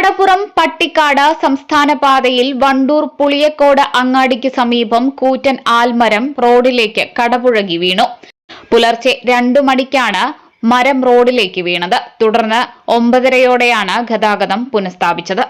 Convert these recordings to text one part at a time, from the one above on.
വടപ്പുറം പട്ടിക്കാട് സംസ്ഥാന പാതയിൽ വണ്ടൂർ പുളിയക്കോട് അങ്ങാടിക്ക് സമീപം കൂറ്റൻ ആൽമരം റോഡിലേക്ക് കടപുഴകി വീണു. പുലർച്ചെ രണ്ടു മണിക്കാണ് മരം റോഡിലേക്ക് വീണത്. തുടർന്ന് ഒമ്പതരയോടെയാണ് ഗതാഗതം പുനഃസ്ഥാപിച്ചത്.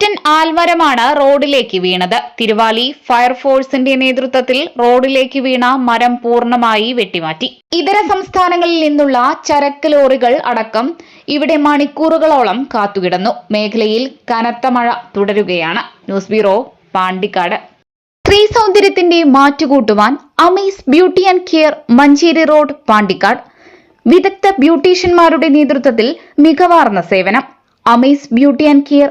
കൂറ്റൻ ആൽമരമാണ് റോഡിലേക്ക് വീണത്. തിരുവാലി ഫയർഫോഴ്സിന്റെ നേതൃത്വത്തിൽ റോഡിലേക്ക് വീണ മരം പൂർണമായി വെട്ടിമാറ്റി. ഇതര സംസ്ഥാനങ്ങളിൽ നിന്നുള്ള ചരക്ക് ലോറികൾ അടക്കം ഇവിടെ മണിക്കൂറുകളോളം കാത്തുകിടന്നു. മേഖലയിൽ കനത്ത മഴ തുടരുകയാണ്. News bureau Pandikkad. സ്ത്രീ സൗന്ദര്യത്തിന്റെ മാറ്റുകൂട്ടുവാൻ Amees beauty and care Manjeri road Pandikkad. വിദഗ്ധ ബ്യൂട്ടീഷ്യന്മാരുടെ നേതൃത്വത്തിൽ മികവാർന്ന സേവനം. Amees beauty and care